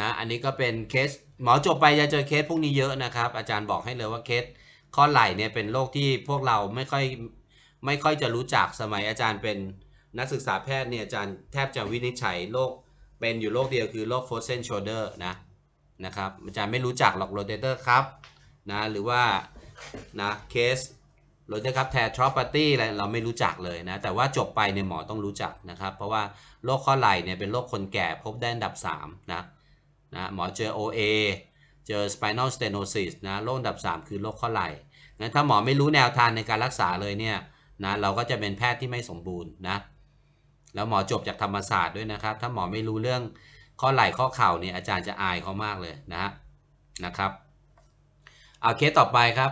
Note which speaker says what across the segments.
Speaker 1: นะอันนี้ก็เป็นเคสหมอจบไปจะเจอเคสพวกนี้เยอะนะครับ อาจารย์บอกให้เลยว่าเคสข้อไหล่เนี่ยเป็นโรคที่พวกเราไม่ค่อยไม่ค่อยจะรู้จักสมัยอาจารย์เป็นนักศึกษาแพทย์เนี่ยอาจารย์แทบจะวินิจฉัยโรคเป็นอยู่โรคเดียวคือโรค frozen shoulder นะนะครับอาจารย์ไม่รู้จักหรอก rotator ครับนะหรือว่านะเคสโรเจอร์ครับแททรอปาตี้อะไรเราไม่รู้จักเลยนะแต่ว่าจบไปเนี่ยหมอต้องรู้จักนะครับ เพราะว่าโรคข้อไหล่เนี่ยเป็นโรคคนแก่พบได้อันดับ3นะ นะหมอเจอ OA เจอ spinal stenosis นะโรคอันดับ 3 คือโรคข้อไหล่งั้นถ้าหมอไม่รู้แนวทางในการรักษาเลยเนี่ยนะเราก็จะเป็นแพทย์ที่ไม่สมบูรณ์นะแล้วหมอจบจากธรรมศาสตร์ด้วยนะครับ ถ้าหมอไม่รู้เรื่องข้อไหล่ข้อเข่าเนี่ยอาจารย์จะอายเขามากเลยนะฮะนะครับเอาเคสต่อไปครับ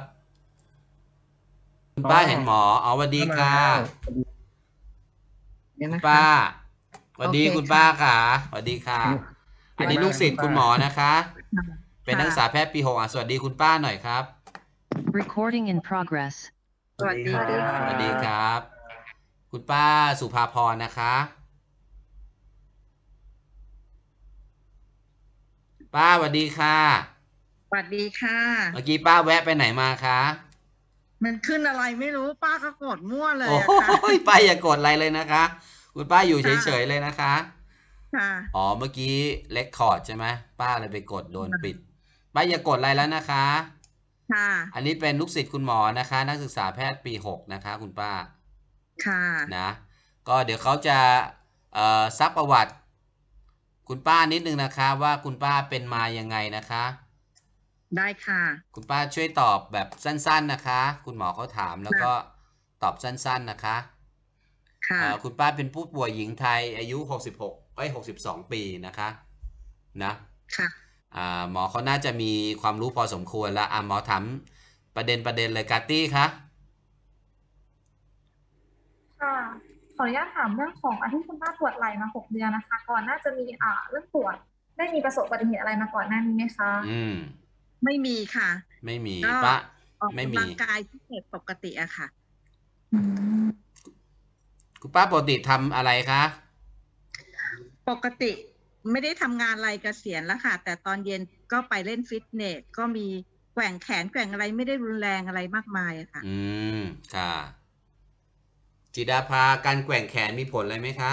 Speaker 1: คุณป้าเห็นหมออ๋อสวัสดีค่ะ
Speaker 2: เนี่ย
Speaker 1: คุณ
Speaker 2: นะคะ
Speaker 1: ป้าสวัสดี
Speaker 2: โอเค
Speaker 1: คุณป้าค่ะสวัสดีค่ะ
Speaker 2: ค่ะ
Speaker 1: อันนี้ลูกศิษย์คุณหมอนะคะ เป็นนักศึกษาแพทย์ปีหกอะสวัสดีคุณป้าหน่อยครับ
Speaker 3: Recording in progress.
Speaker 2: สวัสดีค่ะ
Speaker 1: สวัสดีครับ คุณป้าสุภาพรนะคะ ป้าสวัสดีค่ะ
Speaker 2: สวัสดีค่ะ
Speaker 1: เมื่อกี้ป้าแวะไปไหนมาคะ
Speaker 2: มันขึ้นอะไรไม่รู้ป้าก็กดมั่วเลย
Speaker 1: โอ้
Speaker 2: อะ
Speaker 1: โห
Speaker 2: ค่ะ
Speaker 1: ป้าอย่ากดอะไรเลยนะคะ คุณป้าอยู่เฉยๆเลยนะคะ
Speaker 2: ค่ะ
Speaker 1: อ๋อ เมื่อกี้เลคคอร์ดใช่ไหมป้าเลยไปกดโดนปิด ป้าอย่ากดอะไรแล้วนะคะ
Speaker 2: ค่ะ
Speaker 1: อันนี้เป็นลูกศิษย์คุณหมอนะคะ นักศึกษาแพทย์ปี6นะคะ คุณป้า
Speaker 2: ค่ะ
Speaker 1: นะ ก็เดี๋ยวเขาจะเอ่อซักประวัติ คุณป้านิดนึงนะคะ ว่าคุณป้าเป็นมายังไงนะคะ
Speaker 2: ได้ค่ะ
Speaker 1: คุณป้าช่วยตอบแบบสั้น ๆนะคะ คุณหมอเขาถามแล้วก็ตอบสั้น ๆนะคะ
Speaker 2: ค่ะ
Speaker 1: เอ่อคุณป้าเป็นผู้ป่วยหญิงไทยอายุ 66 เอ้ย62ปีนะคะนะ
Speaker 2: ค่ะ
Speaker 1: อ่าหมอเขาน่าจะมีความรู้พอสมควรแล้วอ่าหมอถามประเด็นประเด็นเลยกาตี้คะ
Speaker 4: ค่ะขออนุญาตถามเรื่องของอาที่คุณป้าปวดไหล่มาหกเดือนนะคะ ก่อนน่าจะมีอ่าเรื่องปวดได้มีประสบอุบัติเหตุอะไรมาก่อนหน้านี้ไหมคะ
Speaker 1: อืม
Speaker 2: ไม่มีค่ะ
Speaker 1: ไม่มี
Speaker 2: ก็
Speaker 1: ป้า
Speaker 2: ออก
Speaker 1: ไม่มี
Speaker 2: กำลังกายที่เกิดปกติอะค่ะ
Speaker 1: คุณป้าปกติทำอะไรคะ
Speaker 2: ปกติไม่ได้ทำงานอะไรเกษียณแล้วค่ะ แต่ตอนเย็นก็ไปเล่นฟิตเนส ก็มีแกว่งแขนแกว่งอะไรไม่ได้รุนแรงอะไรมากมายอะค่ะ
Speaker 1: อืม ค่ะ จิดาภาการแกว่งแขนมีผลอะไรไหมคะ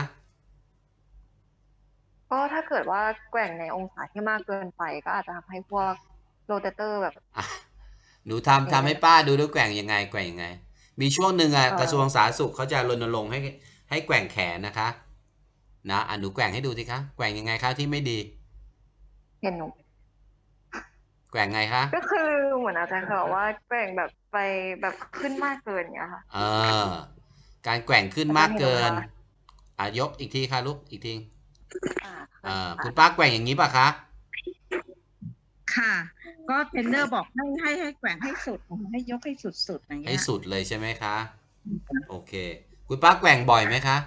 Speaker 5: ก็ถ้าเกิดว่าแกว่งในองศาที่มากเกินไปก็อาจจะทำให้พวกโรเตเตอร์แบบ
Speaker 1: อะหนูทำทำให้ป้าดูด้วยแกว่งยังไงแกว่งยังไง มีช่วงหนึ่งอะ
Speaker 5: เอ่อ
Speaker 1: กระทรวงสาธารณสุขเขาจะรณรงค์ให้ให้แกว่งแขนนะคะ นะอะหนูแกว่งให้ดูสิคะแกว่งยังไงคะที่ไม่ดี
Speaker 5: เห็นหนู
Speaker 1: แกว่งไงคะ
Speaker 5: ก็คือเหมือนอาจารย์เขาบอกว่าแกว่งแบบไปแบบขึ้นมากเกินอย่างเงี้ยค่ะ
Speaker 1: เออการแกว่งขึ้นมากเกิน
Speaker 5: แล้วก็มีเวล
Speaker 1: อะยกอีกทีค่ะลูกอีกที
Speaker 5: อ่า
Speaker 1: เอ่าคุณป้าแกว่งอย่างนี้ป่ะคะ
Speaker 2: ค่ะ ก็เทรนเนอร์บอกให้ให้ให้แกว่งให้สุดให้ยกให้สุดๆอย่าง
Speaker 1: ให้
Speaker 2: เงี้ย
Speaker 1: สุดเลยใช่ไหมคะ โอเค คุณป้าแกว่งบ่อยไหมคะ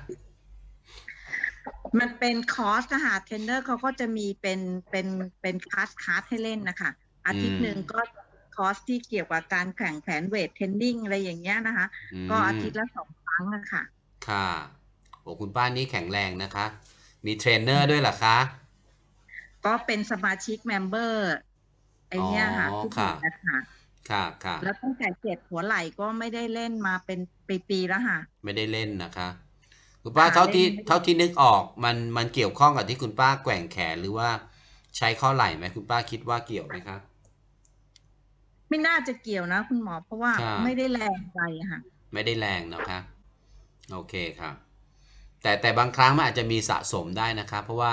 Speaker 2: มันเป็นคอร์สนะคะเทรนเนอร์เขาก็จะมีเป็นเป็นเป็นคลาสคลาสให้เล่นนะคะอาทิตย์หนึ่งก็คอร์สที่เกี่ยวกับการแข่งแขนเวทเทรนนิ่งอะไรอย่างเงี้ยนะคะ
Speaker 1: อืม
Speaker 2: ก็อาทิตย์ละสองครั้งนะคะ
Speaker 1: ค่ะโอ้คุณป้านี่แข็งแรงนะคะ มีเทรนเนอร์ด้วยเหรอคะ
Speaker 2: ก็เป็นสมาชิกเมมเบอร์ไอเนี้ยค่ะ
Speaker 1: อ๋อ
Speaker 2: ที่
Speaker 1: ค่ะ
Speaker 2: ดีนะคะ
Speaker 1: ค่ะค่ะ
Speaker 2: แล้วตั้งแต่เจ็บหัวไหล่ก็ไม่ได้เล่นมาเป็นปีๆแล้วค่ะ
Speaker 1: ไม่ได้เล่นนะคะ คุณป้า
Speaker 2: ค่ะ
Speaker 1: เท่าที่
Speaker 2: เล่นไม่ได้
Speaker 1: เท่าที่นึกออกมันมันเกี่ยวข้องกับที่คุณป้าแกว่งแขนหรือว่าใช้ข้อไหล่ไหมคุณป้าคิดว่าเกี่ยวไหมคะ
Speaker 2: ไม่น่าจะเกี่ยวนะ คุณหมอเพราะว่า
Speaker 1: ค่ะ
Speaker 2: ไม่ได้แรงไปอะค่ะ
Speaker 1: ไม่ได้แรงนะคะโอเคครับ แต่แต่บางครั้งมันอาจจะมีสะสมได้นะครับ เพราะว่า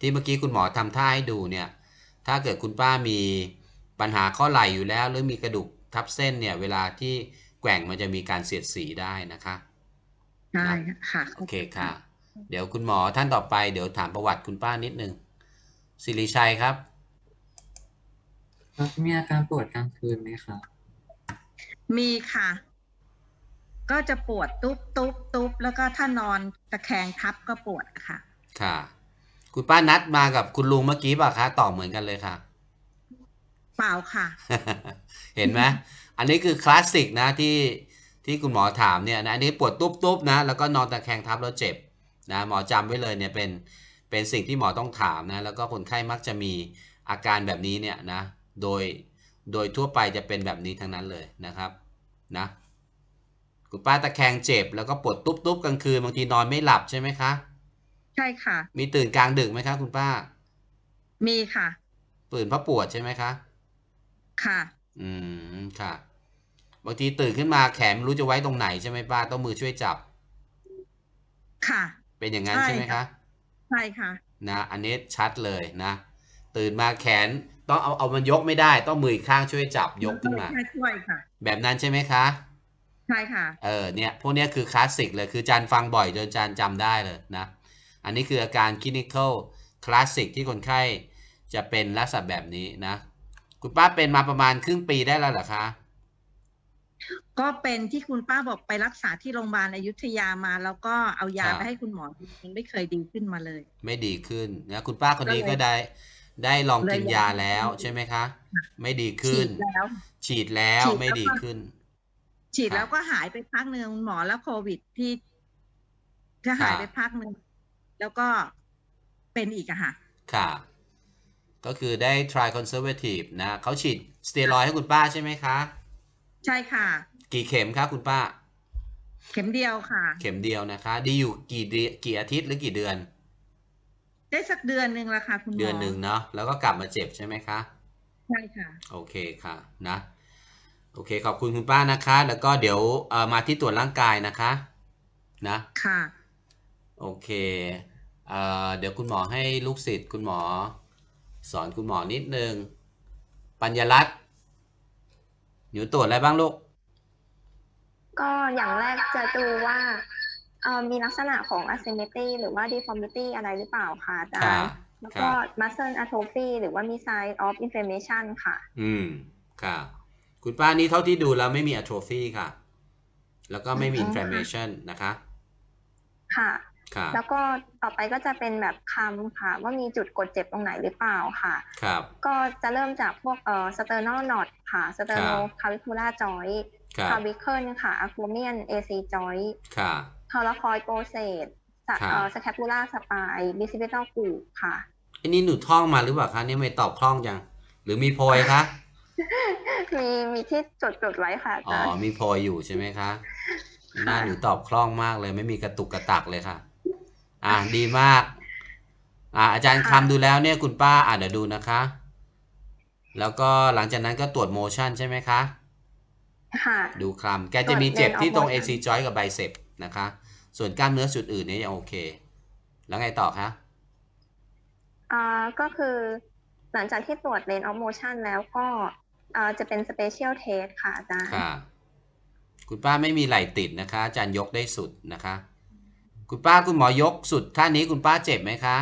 Speaker 1: ที่เมื่อกี้คุณหมอทำท่าให้ดูเนี่ย ถ้าเกิดคุณป้ามีปัญหาข้อไหล่อยู่แล้ว หรือมีกระดูกทับเส้นเนี่ย เวลาที่แกว่งมันจะมีการเสียดสีได้นะคะ
Speaker 2: ใช่ค่ะ
Speaker 1: โอเคค่ะ เดี๋ยวคุณหมอท่านต่อไปเดี๋ยวถามประวัติคุณป้านิดนึงสิริชัยครับ
Speaker 6: ครับ มีอาการปวดกลางคืนไหมครับ
Speaker 2: มีค่ะ ก็จะปวดตุ๊บตุ๊บตุ๊บแล้วก็ถ้านอนตะแคงทับก็ปวดค่ะ
Speaker 1: ค่ะ คุณป้านัดมากับคุณลุงเมื่อกี้ป่ะคะตอบเหมือนกันเลยค่ะ
Speaker 2: เปล่าค่ะ
Speaker 1: เห็นไหมอันนี้คือคลาสสิกนะที่ ที่คุณหมอถามเนี่ยนะอันนี้ปวดตุ๊บๆนะแล้วก็นอนตะแคงทับแล้วเจ็บนะหมอจำไว้เลยเนี่ยเป็นเป็นสิ่งที่หมอต้องถามนะแล้วก็คนไข้มักจะมีอาการแบบนี้เนี่ยนะโดยโดยทั่วไปจะเป็นแบบนี้ทั้งนั้นเลยนะครับนะคุณป้าตะแคงเจ็บแล้วก็ปวดตุ๊บๆกลางคืนบางทีนอนไม่หลับใช่ไหมคะ
Speaker 2: ใช่ค่ะ
Speaker 1: มีตื่นกลางดึกไหมคะคุณป้า
Speaker 2: มีค่ะ
Speaker 1: ตื่นเพราะปวดใช่ไหมคะ
Speaker 2: ค่ะ
Speaker 1: อืมค่ะ บางทีตื่นขึ้นมาแขนไม่รู้จะไว้ตรงไหนใช่ไหมป้าต้องมือช่วยจับ
Speaker 2: ค่ะ
Speaker 1: เป็นอย่างนั้น
Speaker 2: ใช่
Speaker 1: ใช่ไหม
Speaker 2: ค่ะ
Speaker 1: คะ
Speaker 2: ใช่ค่ะ
Speaker 1: นะอันนี้ชัดเลยนะ ตื่นมาแขนต้องเอาเอามันยกไม่ได้ต้องมืออีกข้างช่วยจับยกขึ้นมา
Speaker 2: ใช่ช่วยค่ะ
Speaker 1: แบบนั้นใช่ไหมคะ
Speaker 2: ใช่ค่ะ
Speaker 1: เออเนี่ยพวกเนี้ยคือคลาสสิกเลยคือจานฟังบ่อยจนจานจำได้เลยนะอันนี้คืออาการคลินิคอลคลาสสิกที่คนไข้จะเป็นลักษณะแบบนี้นะ คุณป้าเป็นมาประมาณครึ่งปีได้แล้วเหรอคะ
Speaker 2: ก็เป็นที่คุณป้าบอกไปรักษาที่โรงพยาบาลอยุธยามา แล้วก็เอายา
Speaker 1: ครับ
Speaker 2: ไปให้คุณหมอมันไม่เคยดีขึ้นมาเลย
Speaker 1: ไม่ดีขึ้นนะคุณป้าคนนี้
Speaker 2: ก็
Speaker 1: ก็
Speaker 2: เลย
Speaker 1: ได้ ได้ลองกิน
Speaker 2: เลย
Speaker 1: ยาแล้วใช่ไหมคะ ไม่ดีขึ้น
Speaker 2: ฉีดแล้ว
Speaker 1: ฉีดแล้ว
Speaker 2: ฉีดแล้ว
Speaker 1: ไม่ดี
Speaker 2: ก็
Speaker 1: ขึ้น
Speaker 2: ฉีด
Speaker 1: ครับ
Speaker 2: แล้วก็หายไปพักหนึ่งหมอแล้วโควิดที่ก็หายไปพักหนึ่งแล้วก็เป็นอีกอะค่ะ
Speaker 1: ค่ะ ก็คือได้ try conservative นะเขาฉีดสเตียรอยด์ให้คุณป้าใช่ไหมคะ
Speaker 2: ใช่ค่ะ
Speaker 1: กี่เข็มคะคุณป้า
Speaker 2: เข็มเดียวค่ะ
Speaker 1: เข็มเดียวนะคะ ดีอยู่กี่เดือนกี่อาทิตย์หรือกี่เดือน
Speaker 2: ได้สักเดือนหนึ่งละค่ะคุณหมอ
Speaker 1: เดือนหนึ่งเนาะแล้วก็กลับมาเจ็บใช่ไหมคะ
Speaker 2: ใช่ค่ะ
Speaker 1: โอเคค่ะนะ โอเค ขอบคุณคุณป้านะคะ แล้วก็เดี๋ยวเอ่อมาที่ตรวจร่างกายนะคะ นะ
Speaker 2: ค่ะ
Speaker 1: โอเคเอ่อเดี๋ยวคุณหมอให้ลูกศิษย์คุณหมอ สอนคุณหมอนิดนึง ปัญญารัตน์หนูตรวจอะไรบ้างลูก
Speaker 5: ก็อย่างแรกจะดูว่าเอ่อมีลักษณะของ asymmetry หรือว่า deformity อะไรหรือเปล่าค่ะอาจาร
Speaker 1: ค่ะ
Speaker 5: ย์แล้ว
Speaker 1: ครั
Speaker 5: ก็
Speaker 1: บ
Speaker 5: muscle atrophy หรือว่ามี sign of inflammation ค่ะ
Speaker 1: อืมค่ะ คุณป้านี่เท่าที่ดูแล้วไม่มี atrophy ค่ะ แล้วก็ไม่มี
Speaker 5: อืม
Speaker 1: inflammation นะคะ
Speaker 5: ค่ะ
Speaker 1: ค่ะ
Speaker 5: แล้วก็ต่อไปก็จะเป็นแบบคำค่ะ ว่ามีจุดกดเจ็บตรงไหนหรือเปล่าค่ะ
Speaker 1: ครับ
Speaker 5: ก็จะเริ่มจากพวกเอ่อ sternal knot ค่ะ sternal clavicular joint
Speaker 1: ครับ
Speaker 5: clavicle ค่ะ acromion AC joint
Speaker 1: ค่ะ
Speaker 5: thoracoid process สะ
Speaker 1: ครับ
Speaker 5: เอ่อ scapular spine bicipital groove ค่ะ
Speaker 1: อันนี้หนูท่องมาหรือเปล่าคะเนี่ยไม่ตอบคล่องจัง หรือมีโพยคะ
Speaker 5: มีมีที่จดจดๆไว้ค่ะอา
Speaker 1: อ๋อ
Speaker 5: จารย์
Speaker 1: มีโพยอยู่ใช่ไหมคะหน้าหนูตอบคล่องมากเลย ไม่มีกระตุกกระตักเลยค่ะ อ่าดีมาก อ่า อาจารย์คำดูแล้วเนี่ยคุณป้าอ่าเดี๋ยวดูนะคะ แล้วก็หลังจากนั้นก็ตรวจโมชั่นใช่ไหมคะ
Speaker 5: ค่ะ
Speaker 1: ดูคลำแกจะมีเจ็บ
Speaker 5: ตรวจ
Speaker 1: ที่ตรง
Speaker 5: range of
Speaker 1: AC joint กับ bicep นะคะ ส่วนกล้ามเนื้อจุดอื่นเนี่ยยังโอเค แล้วไงต่อคะ
Speaker 5: อ่าก็คือหลังจากที่ตรวจ range of motion แล้วก็อ่าจะเป็น special test ค่ะอาจารย์
Speaker 1: ค่ะ คุณป้าไม่มีไหล่ติดนะคะอาจารย์ยกได้สุดนะคะ คุณป้าคุณหมอยกสุดท่านี้คุณป้าเจ็บไหมคะ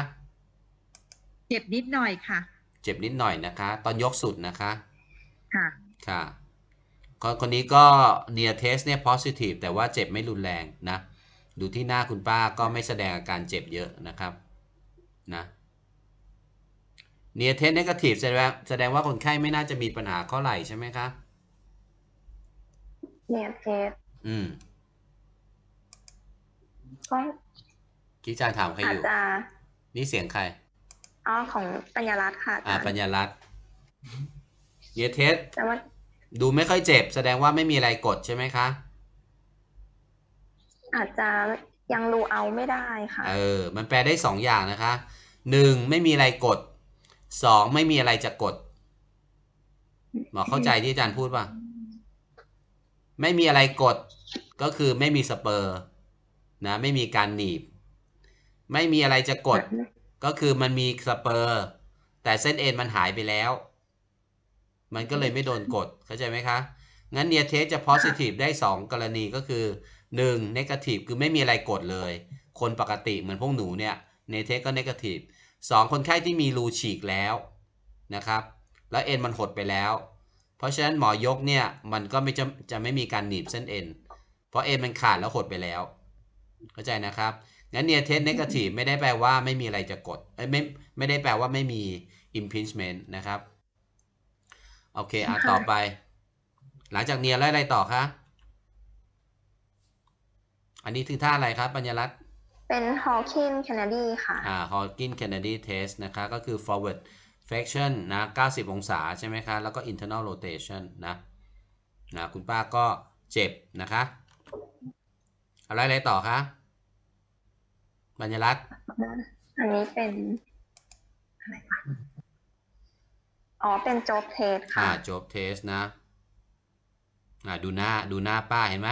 Speaker 2: เจ็บนิดหน่อยค่ะ
Speaker 1: เจ็บนิดหน่อยนะคะ ตอนยกสุดนะคะ
Speaker 2: ค่ะ
Speaker 1: ค่ะ คนคนนี้ก็ near test เนี่ย positive แต่ว่าเจ็บไม่รุนแรงนะ ดูที่หน้าคุณป้าก็ไม่แสดงอาการเจ็บเยอะนะครับนะ near test negative แสดงแสดงว่าคนไข้ไม่น่าจะมีปัญหาข้อไหล่ใช่ไหมคะ
Speaker 5: เนี่ยเทส
Speaker 1: อืม
Speaker 5: ก็
Speaker 1: ที่อาจารย์ถามใคร
Speaker 5: อา
Speaker 1: อ
Speaker 5: จ
Speaker 1: ยู่
Speaker 5: จะ
Speaker 1: นี่เสียงใคร
Speaker 5: อ๋อ ของปัญญารัตน์ค่ะอา
Speaker 1: อ่า
Speaker 5: จารย์
Speaker 1: ปัญญารัตน์ near test
Speaker 5: แต่ว่า
Speaker 1: ดูไม่ค่อยเจ็บ แสดงว่าไม่มีอะไรกดใช่ไหมคะ
Speaker 5: อาจจะยังรูเอาไม่ได้ค่ะ
Speaker 1: เออ มันแปลได้สองอย่างนะคะหนึ่งไม่มีอะไรกดสองไม่มีอะไรจะกดหมอเข้าใจที่อาจารย์พูดป่ะ ไม่มีอะไรกดก็คือไม่มีสเปอร์นะ ไม่มีการหนีบ ไม่มีอะไรจะกด ก็คือมันมีสเปอร์ แต่เส้นเอ็นมันหายไปแล้ว มันก็เลยไม่โดนกดเข้าใจไหมคะ งั้นเนียเทสจะ positive ได้ 2 กรณีก็คือ 1 negative คือไม่มีอะไรกดเลย คนปกติเหมือนพวกหนูเนี่ยเนเทสก็ negative 2 คนไข้ที่มีรูฉีกแล้วนะครับ แล้วเอ็นมันหดไปแล้ว เพราะฉะนั้นหมอยกเนี่ย มันก็ไม่จะจะไม่มีการหนีบเส้นเอ็นเพราะเอ็นมันขาดแล้วหดไปแล้ว เข้าใจนะครับ งั้นเนียเทส negative ไม่ได้แปลว่าไม่มีอะไรจะกดเอ้ยไม่ไม่ได้แปลว่าไม่มี impingement นะครับ โอเคอะต่อไป หลังจากเนียแล้วอะไรต่อคะอันนี้คือท่าอะไรครับปัญญารัตน์
Speaker 5: เป็น Hawking Kennedy ค่ะ
Speaker 1: อ่า Hawking Kennedy test นะคะก็คือ forward flexion นะ 90 องศาใช่ไหมคะ แล้วก็ internal rotation นะ นะ คุณป้าก็เจ็บนะคะ อะไรอะไรต่อคะบัญญรัตน์
Speaker 5: อันนี้เป็นอะไรวะ อ๋อ เป็นโจ๊กเทส
Speaker 1: อ่า
Speaker 5: ค่ะ
Speaker 1: จบเทสนะอ่าดูหน้าดูหน้าป้าเห็นไหม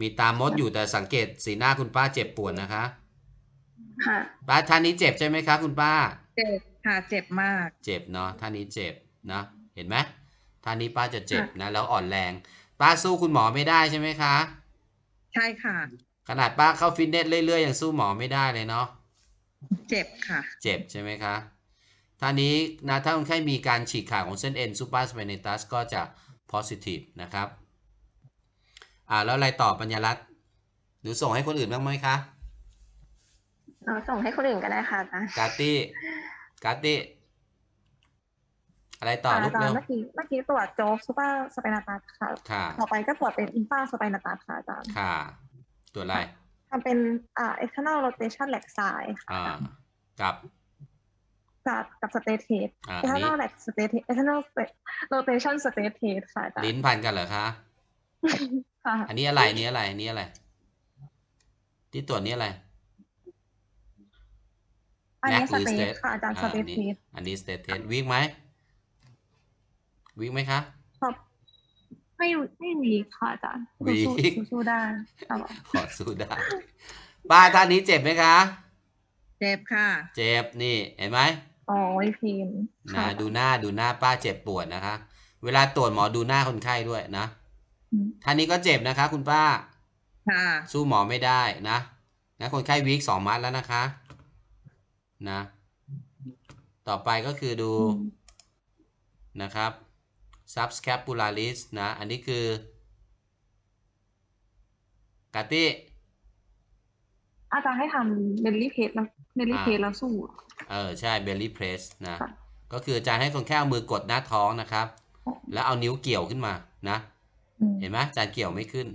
Speaker 1: มีตามดอยู่แต่สังเกตสีหน้าคุณป้าเจ็บปวดนะคะ
Speaker 5: ค่ะ
Speaker 1: ป้าท่านนี้เจ็บใช่ไหมคะคุณป้า
Speaker 2: เจ็บค่ะเจ็บมาก
Speaker 1: เจ็บเนาะท่านนี้เจ็บนะเห็นไหมท่านนี้ป้าจะเจ็บนะ แล้วอ่อนแรง ป้าสู้คุณหมอไม่ได้ใช่ไหมคะ
Speaker 2: ใช่ค่ะ
Speaker 1: ขนาดป้าเข้าฟิตเนสเรื่อยๆยังสู้หมอไม่ได้เลยเนาะ
Speaker 2: เจ็บค่ะ
Speaker 1: เจ็บใช่ไหมคะ ท่านี้นะถ้าคนไข้มีการฉีกขาดของเส้นเอ็นซูเปอร์สเปนิตัสก็จะ positive นะครับอ่าแล้วอะไรต่อปัญญารัตน์หรือส่งให้คนอื่นบ้างไหมคะ
Speaker 5: เอาส่งให้คนอื่นก็ได้ค่ะอาจารย์
Speaker 1: กาตี้กาตี้อะไรต่อ
Speaker 4: ค่ะ
Speaker 1: ลู
Speaker 4: อากจาร
Speaker 1: เร็
Speaker 4: ย์
Speaker 1: ว
Speaker 4: เมื่อกี้เมื่อกี้ตรวจโจ๊กซูเปอร์สเปนาตัสค่ะ
Speaker 1: ค่ะ
Speaker 4: ต่อไปก็ตรวจเป็นอินฟาสเปนาตัสค่ะอาจารย์
Speaker 1: ค่ะตัวอะไร
Speaker 4: ทำเป็นอ่า external rotation leg side ค่ะ
Speaker 1: อ่ากับ
Speaker 4: กับกับสเตทเทส
Speaker 1: อ่าอันนี้
Speaker 4: external leg state external rotation state test ค่ะอาจาร
Speaker 1: ลิ้น
Speaker 4: ย์
Speaker 1: พันกันเหรอคะ
Speaker 4: ค่ะ
Speaker 1: อันนี้อะไรอันนี้อะไรอันนี้อะไร ที่ตรวจนี้อะไร
Speaker 4: อันนี้
Speaker 1: Neck
Speaker 4: ส
Speaker 1: หรือ
Speaker 4: เตท
Speaker 1: state
Speaker 4: ค่ะอาจารย์
Speaker 1: อ่า
Speaker 4: สเต
Speaker 1: อั
Speaker 4: ท
Speaker 1: นนี้
Speaker 4: เทส
Speaker 1: อันนี้ state test วิกไหมวิกไหมคะ
Speaker 4: ครับไม่ไม่มีค่ะอาจารย์
Speaker 1: วีค
Speaker 4: สู้สู้สู้ได้ครับ
Speaker 1: ขอสู้ได้ป้าท่านนี้เจ็บไหมคะ
Speaker 2: เจ็บค่ะ
Speaker 1: เจ็บนี่เห็นไหม
Speaker 4: อ๋อวิพีน
Speaker 1: นะ
Speaker 4: ค่ะ
Speaker 1: ดูหน้าดูหน้าป้าเจ็บปวดนะคะ เวลาตรวจหมอดูหน้าคนไข้ด้วยนะ
Speaker 4: อืม
Speaker 1: ท่านนี้ก็เจ็บนะคะ คุณป้า
Speaker 2: ค่ะ
Speaker 1: สู้หมอไม่ได้นะนะคนไข้วีคสองมัดแล้วนะคะ นะ ต่อไปก็คือดู
Speaker 4: อืม
Speaker 1: นะครับ subscapularis นะ อันนี้คือกาตี้
Speaker 4: อาจารย์ให้ทำเบลลี่เพสแล้ว เบลลี่
Speaker 1: อ่า
Speaker 4: เพสแล้วสู้
Speaker 1: เออใช่ belly press นะ
Speaker 4: ค่ะ
Speaker 1: ก็คืออาจารย์ให้คนแค่เอามือกดหน้าท้องนะครับ แล้วเอานิ้วเกี่ยวขึ้นมานะ
Speaker 4: อืม
Speaker 1: เห็นไหมอาจารย์เกี่ยวไม่ขึ้น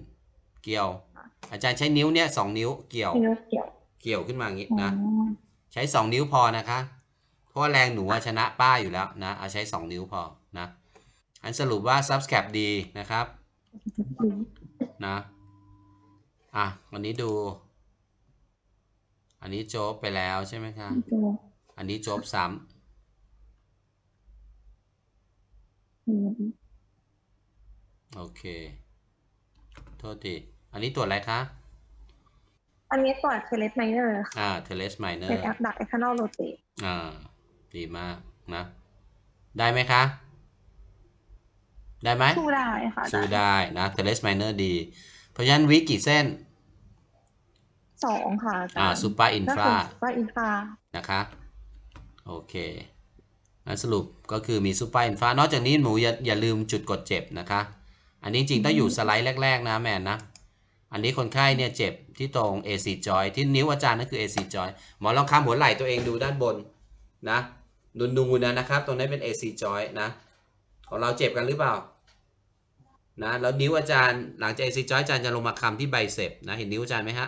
Speaker 1: เกี่ยว อาจารย์ใช้นิ้วเนี่ยสองนิ้วเกี่ยว
Speaker 4: เกี่ยวเกี่ยว
Speaker 1: เกี่ยวขึ้นมาอย่างนี้
Speaker 4: อ๋อ
Speaker 1: นะ ใช้สองนิ้วพอนะคะ เพราะว่าแรงหนูอะชนะป้าอยู่แล้วนะ เอาใช้สองนิ้วพอนะ อันสรุปว่า subscap ดีนะครับ นะ อะ วันนี้ดู อันนี้โจ๊บไปแล้วใช่ไหมคะ
Speaker 4: ตัว
Speaker 1: อันนี้โจ๊บซ้
Speaker 4: อืมำ
Speaker 1: โอเค โทษทีอันนี้ตรวจอะไรคะ
Speaker 4: อันนี้ตรวจเทเลสไมเนอร์ค่ะ
Speaker 1: อ่าเทเลสไมเนอ
Speaker 4: เป็น
Speaker 1: ร์
Speaker 4: แอปดักเอ็กซ์นอลโรเต
Speaker 1: อ่า ดีมากนะ ได้ไหมคะ ได้ไหม
Speaker 4: สู้ได้ค่ะอาจา
Speaker 1: สู้
Speaker 4: รย์
Speaker 1: ได้นะเทเลสไมเนอร์ดี เพราะฉะนั้นวิกกี่เส้น
Speaker 4: สองค่ะอาจารย์
Speaker 1: อ่าซูเปอร์อิน
Speaker 4: ก็
Speaker 1: ฟ
Speaker 4: คือ
Speaker 1: รา
Speaker 4: ว่าอินฟา
Speaker 1: นะคะโอเคงั้นสรุปก็คือมีซูเปอร์อินฟานอกจากนี้หมูอย่าอย่าลืมจุดกดเจ็บนะคะ อันนี้จริงต้องอยู่สไลด์แรก ๆ นะแมนนะ อันนี้คนไข้เนี่ยเจ็บที่ตรง AC joint ที่นิ้วอาจารย์นั่นคือ AC joint หมอลองคำหัวไหล่ตัวเองดูด้านบนนะดูดูนะนะครับ ตรงนี้นเป็น AC joint นะ ของเราเจ็บกันหรือเปล่านะแล้วนิ้วอาจารย์หลังจาก AC joint อาจารย์จะลงมาคำที่ไบเซปนะเห็นนิ้วอาจารย์ไหมฮะ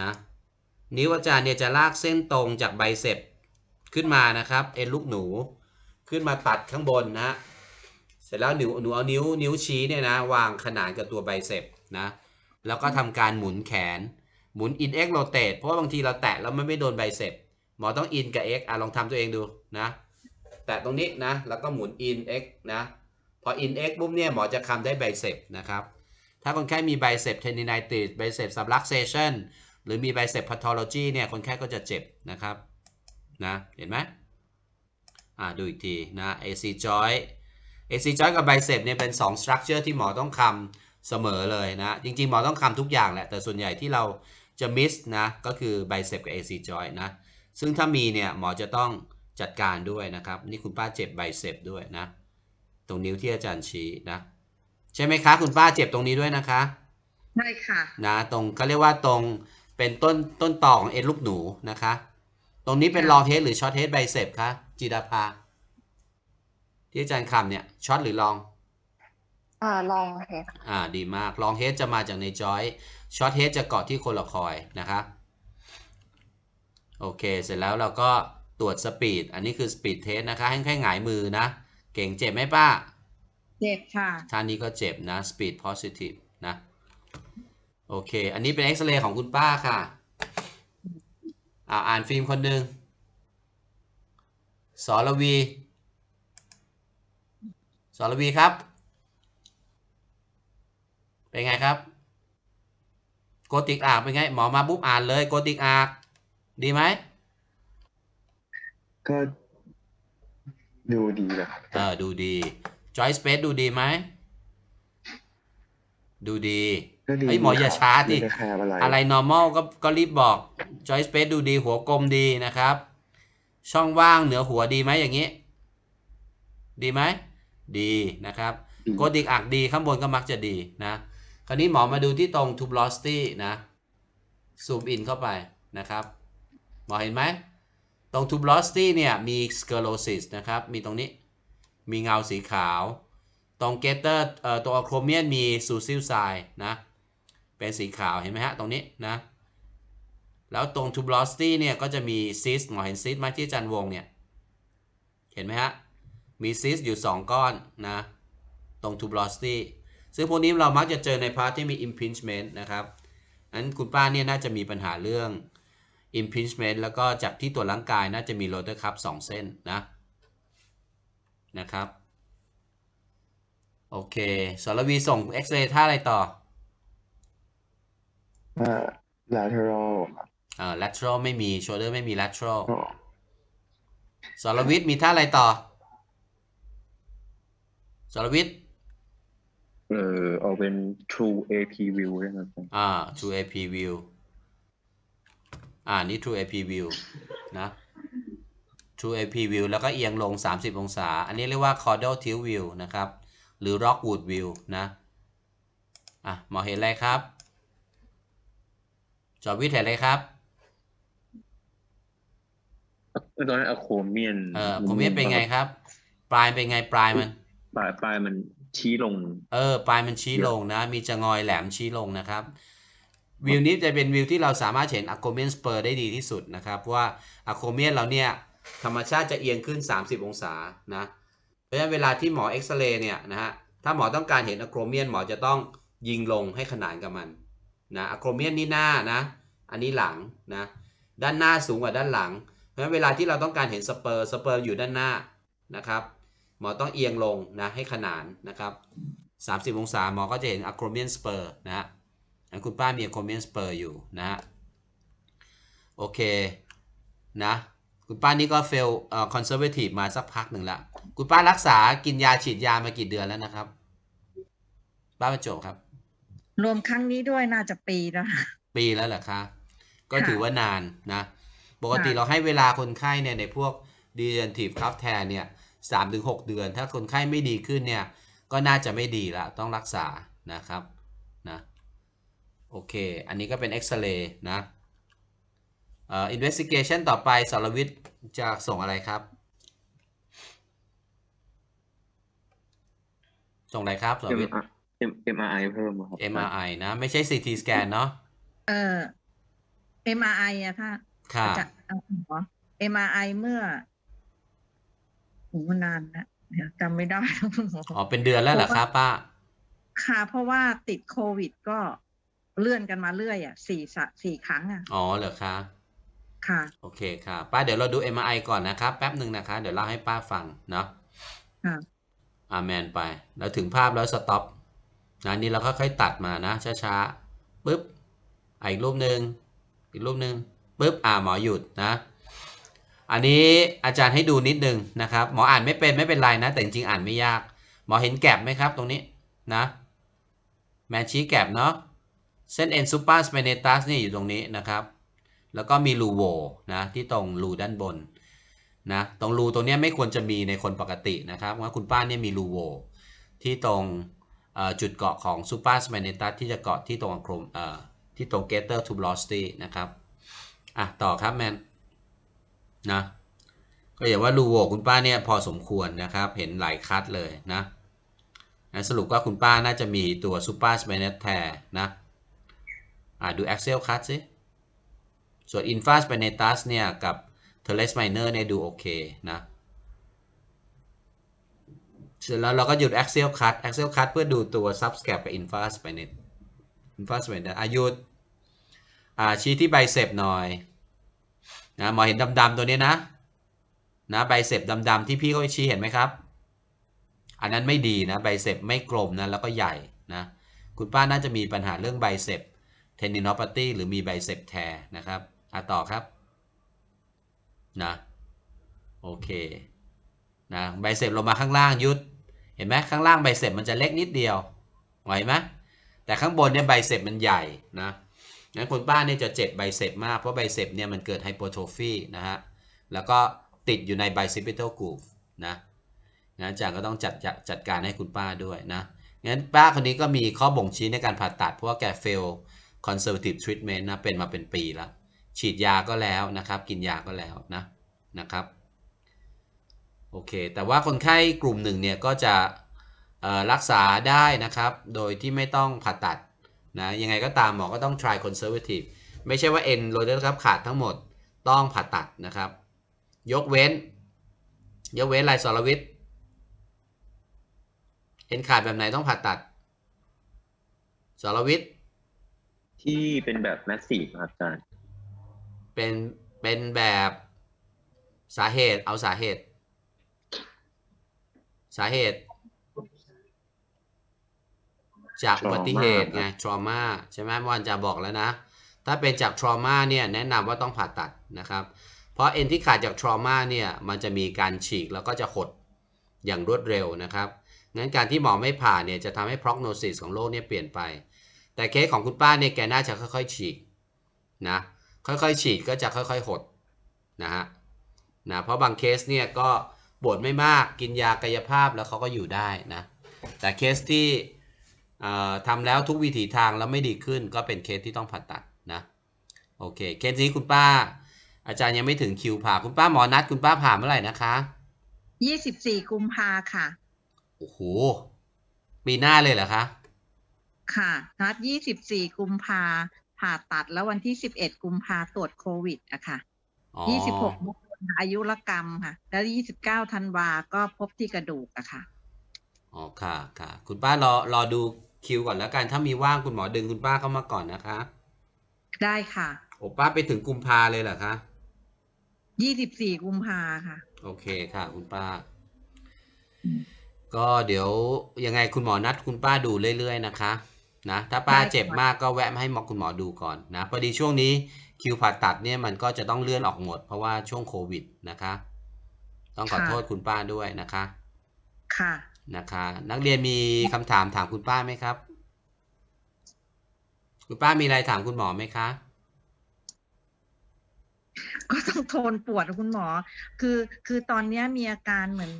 Speaker 1: นะนิ้วอาจารย์เนี่ยจะลากเส้นตรงจากไบเซปขึ้นมานะครับ เอ็นลูกหนูขึ้นมาตัดข้างบนนะเสร็จแล้วหนูหนูเอานิ้วนิ้วชี้เนี่ยนะวางขนานกับตัวไบเซปนะแล้วก็ทำการหมุนแขนหมุน in x rotate เพราะว่าบางทีเราแตะแล้วมันไม่โดนไบเซปหมอต้อง in กับ x อะลองทำตัวเองดูนะแตะตรงนี้นะแล้วก็หมุน in x นะพอ in x ปุ๊บเนี่ยหมอจะคำได้ไบเซปนะครับถ้าคนไข้มีไบเซป tendinitis ไบเซป subluxation หรือมีไบเซป pathology เนี่ยคนไข้ก็จะเจ็บนะครับนะเห็นไหมอ่าดูอีกทีนะ AC joint AC joint กับ bicep เนี่ยเป็น 2 structure ที่หมอต้องคำเสมอเลยนะ จริงๆ หมอต้องคำทุกอย่างแหละ แต่ส่วนใหญ่ที่เราจะ miss นะ ก็คือ bicep กับ AC joint นะ ซึ่งถ้ามีเนี่ยหมอจะต้องจัดการด้วยนะครับ นี่คุณป้าเจ็บ bicep ด้วยนะ ตรงนิ้วที่อาจารย์ชี้นะ ใช่ไหมคะ คุณป้าเจ็บตรงนี้ด้วยนะคะ
Speaker 2: ใช่ค่ะ
Speaker 1: นะตรงเขาเรียกว่าตรง เป็นต้นต้นต่อของเอ็นลูกหนูนะคะ ตรงนี้เป็นลองเฮดหรือช็อตเฮดไบเซปคะจีดาภาที่อาจารย์คำเนี่ยช็อตหรือลอง
Speaker 5: อ่าลองเฮด
Speaker 1: อ่าดีมากลองเฮดจะมาจากในจอยช็อตเฮดจะเกาะที่โคนละคอยนะครับโอเค เสร็จแล้วเราก็ตรวจสปีด อันนี้คือสปีดเทสนะคะ ให้แค่หงายมือนะ เก่งเจ็บไหมป้า
Speaker 2: เจ็บค่ะ
Speaker 1: ท่านี้ก็เจ็บนะ speed positive นะ โอเค อันนี้เป็นเอ็กซเรย์ของคุณป้าค่ะ อ่าอ่านฟิล์มคนหนึ่งสรวีสรวีครับ เป็นไงครับ โกติกอากเป็นไง หมอมาปุ๊บอ่านเลยโกติกอาก ดีไหม
Speaker 7: ก็ดูดีนะครับ
Speaker 1: เออ ดูดี Joy Space ดูดีไหม ดูดี
Speaker 7: ก็ดี
Speaker 1: เฮ้ยหมออย่าช้าดิ
Speaker 7: ไม่ได้แคร์อะไร
Speaker 1: อะไร normal ก็ก็รีบบอก Joy Space ดูดีหัวกลมดีนะครับ ช่องว่างเหนือหัวดีไหมอย่างนี้ ดีไหม ดีนะครับ
Speaker 7: ดี
Speaker 1: โกดิกอักดีข้างบนก็มักจะดีนะ คราวนี้หมอมาดูที่ตรง tuberosity นะ ซูมอินเข้าไปนะครับ หมอเห็นไหม ตรง tuberosity เนี่ยมี sclerosis นะครับ มีตรงนี้ มีเงาสีขาว ตรง getter เอ่อตัว acromion มี sucil sign นะ เป็นสีขาวเห็นไหมฮะตรงนี้นะ แล้วตรง tuberosity เนี่ยก็จะมี cyst หมอเห็น cyst ไหมที่อาจันวงเนี่ย เห็นไหมฮะ มี cyst อยู่ 2 ก้อนนะ ตรง tuberosity ซึ่งพวกนี้เรามักจะเจอในพาร์ทที่มี impingement นะครับนั้นคุณป้าเนี่ยน่าจะมีปัญหาเรื่อง impingement แล้วก็จากที่ตัวร่างกายน่าจะมี rotor cuff 2 เส้นนะนะครับ โอเคสรวีส่งเอ็กซเรย์ท่าอะไรต่อ
Speaker 7: ว่า lateral ครับ
Speaker 1: อ่า lateral ไม่มี shoulder ไม่มี lateral
Speaker 7: ก็
Speaker 1: สรวิทย์มีท่าอะไรต่อ สรวิทย์
Speaker 7: เออเอาเป็น true AP view ได้ไหมครับ
Speaker 1: อ่า true AP view อ่า นี่ true AP view นะ true AP view แล้วก็เอียงลง 30 องศา อันนี้เรียกว่า caudal tilt view นะครับ หรือ rockwood view นะ อะหมอเห็นอะไรครับ จอวิทย์เห็นอะไรครับ
Speaker 7: ตอนนั้นอะโคเมียน
Speaker 1: เออผมเรียกเป็นไงครับ ปลายเป็นไงปลายมัน
Speaker 7: ปลายปลายมันชี้ลง
Speaker 1: เออ ปลายมันชี้ลงนะ มีจะงอยแหลมชี้ลงนะครับ วิวนี้จะเป็นวิวที่เราสามารถเห็นอะโคเมียนสเปอร์ได้ดีที่สุดนะครับเพราะว่าอะโคเมียนเราเนี่ยธรรมชาติจะเอียงขึ้น 30 องศานะ เพราะฉะนั้นเวลาที่หมอเอ็กซเรย์เนี่ยนะฮะ ถ้าหมอต้องการเห็นอะโคเมียนหมอจะต้องยิงลงให้ขนานกับมัน นะอะโครเมียนนี่หน้านะ อันนี้หลังนะ ด้านหน้าสูงกว่าด้านหลัง เพราะฉะนั้นเวลาที่เราต้องการเห็นสเปอร์สเปอร์อยู่ด้านหน้านะครับ หมอต้องเอียงลงนะให้ขนานนะครับ30 องศาหมอก็จะเห็นอะโครเมียนสเปอร์นะฮะคุณป้ามีอะโครเมียนสเปอร์อยู่นะฮะโอเคนะคุณป้านี่ก็เฟลเอ่อคอนเซอร์เวทีฟมาสักพักหนึ่งละ คุณป้ารักษากินยาฉีดยามากี่เดือนแล้วนะครับ ป้าประจบครับ
Speaker 2: รวมครั้งนี้ด้วยน่าจะปีแล้วค่ะ
Speaker 1: ปีแล้วเหรอคะ ก็
Speaker 2: ค่ะ
Speaker 1: ถือว่านานนะ ปกติ
Speaker 2: ค่ะ
Speaker 1: เราให้เวลาคนไข้เนี่ยในพวก degenerative cuff tear เนี่ยสามถึงหกเดือน ถ้าคนไข้ไม่ดีขึ้นเนี่ย ก็น่าจะไม่ดีละต้องรักษานะครับนะโอเค อันนี้ก็เป็นเอ็กซเรย์นะเอ่อ investigation ต่อไปสรวิทย์จะส่งอะไรครับ ส่งอะไรครับสรวิทย์
Speaker 7: M MRI เพิ่มครับ
Speaker 1: MRI นะ ไม่ใช่ CT scan เนาะ
Speaker 2: เอ่อ MRI อะค่ะ
Speaker 1: ค่ะ
Speaker 2: จะเอาหมอ MRI เมื่อโหนานนะเดี๋ยวจำไม่ได้แล้วคุณหมอ
Speaker 1: อ๋อ เป็นเดือนแล้วเหรอครับป้า
Speaker 2: ค่ะเพราะว่าติดโควิดก็เลื่อนกันมาเรื่อยอะสี่สะสี่ครั้งอะ
Speaker 1: อ๋อเหรอคะ
Speaker 2: ค่ะ
Speaker 1: โอเคค่ะ ป้าเดี๋ยวเราดู MRI ก่อนนะครับ แป๊บหนึ่งนะคะ เดี๋ยวเล่าให้ป้าฟังเนาะ
Speaker 2: ค่ะ
Speaker 1: อาแมนไป แล้วถึงภาพแล้วสต็อป นะนี่เราค่อยๆตัดมานะช้าๆปุ๊บอีกรูปหนึ่งอีกรูปหนึ่งปุ๊บอ่าหมอหยุดนะ อันนี้อาจารย์ให้ดูนิดนึงนะครับ หมออ่านไม่เป็นไม่เป็นไรนะ แต่จริงๆอ่านไม่ยาก หมอเห็นแกลบไหมครับตรงนี้นะแมนชี้แกลบเนาะเส้นเอ็นซูเปอร์สเปเนตัสนี่อยู่ตรงนี้นะครับ แล้วก็มีรูโวนะที่ตรงรูด้านบนนะตรงรูตรงนี้ไม่ควรจะมีในคนปกตินะครับว่าคุณป้าเนี่ยมีรูโวที่ตรง จุดเกาะของซูเปอร์สเปเนตัสที่จะเกาะที่ตรงโคมที่ตรงเกเตอร์ทูบลอสตีนะครับอะต่อครับแมนนะก็อย่างว่ารูโวคุณป้าเนี่ยพอสมควรนะครับ เห็นหลายคัดเลยนะนะสรุปว่าคุณป้าน่าจะมีตัว Super Spinal Tear นะอ่าดู Axial Cut สิ ส่วน Infra Spinatus เนี่ย กับ Teres Minor เนี่ย ดูโอเคนะ แล้วเราก็หยุด axial cut axial cut เพื่อดูตัว subscap กับ infra spinae infra spinae อายุดอ่าชี้ที่ไบเซปหน่อยนะหมอเห็นดำๆตัวนี้นะนะไบเซปดำๆที่พี่เขาชี้เห็นไหมครับ อันนั้นไม่ดีนะไบเซปไม่กลมนะแล้วก็ใหญ่นะคุณป้าน่าจะมีปัญหาเรื่องไบเซป tendinopathy หรือมีไบเซปแทนะครับอะต่อครับนะโอเคนะไบเซปลงมาข้างล่างยุด เห็นไหมข้างล่างไบเซปมันจะเล็กนิดเดียวไหวไหมแต่ข้างบนเนี่ยไบเซปมันใหญ่นะงั้นคุณป้าเนี่ยจะเจ็บไบเซปมากเพราะไบเซปเนี่ยมันเกิดไฮโปโทฟีนะฮะแล้วก็ติดอยู่ในไบซิปิโตกูฟนะงั้นอาจารย์ก็ต้องจัดจัดจดการให้คุณป้าด้วยนะงั้นป้าคนนี้ก็มีข้อบ่งชี้ในการผ่าตัด เพราะว่าแก fail conservative treatment นะเป็นมาเป็นปีแล้ว ฉีดยาก็แล้วนะครับ กินยาก็แล้วนะนะครับ โอเค แต่ว่าคนไข้กลุ่มหนึ่งเนี่ยก็จะเอ่อรักษาได้นะครับ โดยที่ไม่ต้องผ่าตัดนะยังไงก็ตามหมอก็ต้อง try conservative ไม่ใช่ว่าเอ็นโรเดอร์ครับขาดทั้งหมดต้องผ่าตัดนะครับ ยกเว้น ยกเว้นลายสรวิทย์เอ็นขาดแบบไหนต้องผ่าตัดสรวิทย์
Speaker 7: ที่เป็นแบบแมสซีฟครับอาจารย์
Speaker 1: เป็นเป็นแบบสาเหตุเอาสาเหตุ สาเหตุ จากอุบัติเหตุไง trauma ใช่ไหมเมื่อวานจะบอกแล้วนะ ถ้าเป็นจาก trauma เนี่ยแนะนำว่าต้องผ่าตัดนะครับ เพราะเอ็นที่ขาดจาก trauma เนี่ยมันจะมีการฉีกแล้วก็จะหดอย่างรวดเร็วนะครับงั้นการที่หมอไม่ผ่าเนี่ยจะทำให้ prognosis ของโรคเนี่ยเปลี่ยนไป แต่เคสของคุณป้าเนี่ยแกน่าจะค่อยๆ ฉีกนะค่อยๆ ฉีกก็จะค่อยๆ หดนะฮะนะเพราะบางเคสเนี่ยก็ ปวดไม่มากกินยากายภาพแล้วเขาก็อยู่ได้นะแต่เคสที่เอ่อทำแล้วทุกวิถีทางแล้วไม่ดีขึ้นก็เป็นเคสที่ต้องผ่าตัดนะโอเคเคสนี้คุณป้า อาจารย์ยังไม่ถึงคิวผ่าคุณป้าหมอนัดคุณป้าผ่าเมื่อไหร่นะคะ
Speaker 2: ยี่สิบสี่กุมภาค่ะ
Speaker 1: โอ้โหปีหน้าเลยเหรอคะ
Speaker 2: ค่ะนัดยี่สิบสี่กุมภาผ่าตัดแล้ววันที่สิบเอ็ดกุมภาตรวจโควิดอะค่ะ
Speaker 1: อ๋อ
Speaker 2: ยี่สิบหกมกรา อายุรกรรมค่ะ แล้วยี่สิบเก้าธันวาก็พบที่กระดูกอะค่ะ
Speaker 1: อ๋อค่ะค่ะ คุณป้ารอรอดูคิวก่อนแล้วกันถ้ามีว่างคุณหมอดึงคุณป้าเข้ามาก่อนนะคะ
Speaker 2: ได้ค่ะ
Speaker 1: โอ้ป้าไปถึงกุมภาเลยเหรอคะ
Speaker 2: ยี่สิบสี่กุมภาค่ะ
Speaker 1: โอเคค่ะ คุณป้า
Speaker 2: อืม
Speaker 1: ก็เดี๋ยวยังไงคุณหมอนัดคุณป้าดูเรื่อยๆนะคะ นะถ้าป้า
Speaker 2: ได้ค่ะ
Speaker 1: เจ็บมากก็แวะมาให้หมอคุณหมอดูก่อนนะพอดีช่วงนี้ คิวผ่าตัดเนี่ยมันก็จะต้องเลื่อนออกหมด เพราะว่าช่วงโควิดนะคะ ต้องขอโทษคุณป้าด้วยนะคะ
Speaker 2: ค่ะ
Speaker 1: นะคะ นักเรียนมีคำถามถามคุณป้าไหมครับ คุณป้ามีอะไรถามคุณหมอไหมคะ
Speaker 2: ก็ต้องทนปวดอะคุณหมอ คือคือตอนเนี้ยมีอาการเหมือน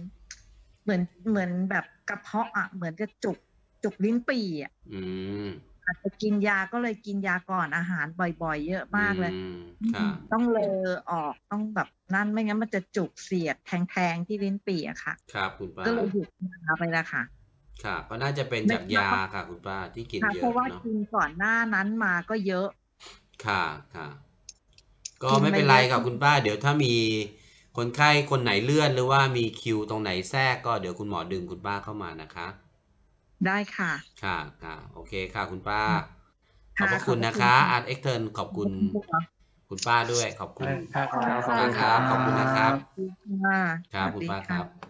Speaker 2: เหมือนเหมือนแบบกระเพาะอะเหมือนจะจุกจุกลิ้นปี่อะ
Speaker 1: อืม
Speaker 2: อาจจะกินยาก็เลยกินยาก่อนอาหารบ่อยๆ เยอะมากเลย
Speaker 1: อืมค่ะ
Speaker 2: ต้องเลอออกต้องแบบนั่นไม่งั้นมันจะจุกเสียดแทงๆที่ลิ้นปี่อะค่ะ
Speaker 1: ครับคุณป้า
Speaker 2: ก็เลยหยุดยาไปละค่ะ
Speaker 1: ค่ะก็น่าจะเป็นจากยาค่ะ คุณป้าที่กิน
Speaker 2: ค่ะ
Speaker 1: เย
Speaker 2: เพ
Speaker 1: อะ
Speaker 2: ราะว่า
Speaker 1: เนาะ
Speaker 2: กินก่อนหน้านั้นมาก็เยอะ
Speaker 1: ค่ะค่ะ ก็
Speaker 2: กิน
Speaker 1: ไม่เป็น
Speaker 2: ไม่
Speaker 1: ไร
Speaker 2: เยอะ
Speaker 1: ค่ะคุณป้า เดี๋ยวถ้ามีคนไข้คนไหนเลื่อนหรือว่ามีคิวตรงไหนแทรกก็เดี๋ยวคุณหมอดึงคุณป้าเข้ามานะคะ
Speaker 2: ได้ค่ะ
Speaker 1: ค่ะค่ะโอเคค่ะคุณป้าข
Speaker 2: ค่ะ
Speaker 1: อบพระคุณ
Speaker 2: ขอบพระ
Speaker 1: นะคะ
Speaker 2: คุณค่ะ
Speaker 1: อาร์ตเอ็กเทิร์นขอบคุณ คุณป้าด้วย ขอบคุณ
Speaker 6: ครับ
Speaker 1: ครับ ขอบคุณนะครับ
Speaker 2: ค่ะ
Speaker 1: ครับ
Speaker 2: ส
Speaker 1: คุณ
Speaker 2: วัสดี
Speaker 1: ป้าค
Speaker 2: ค่ะ
Speaker 1: รับ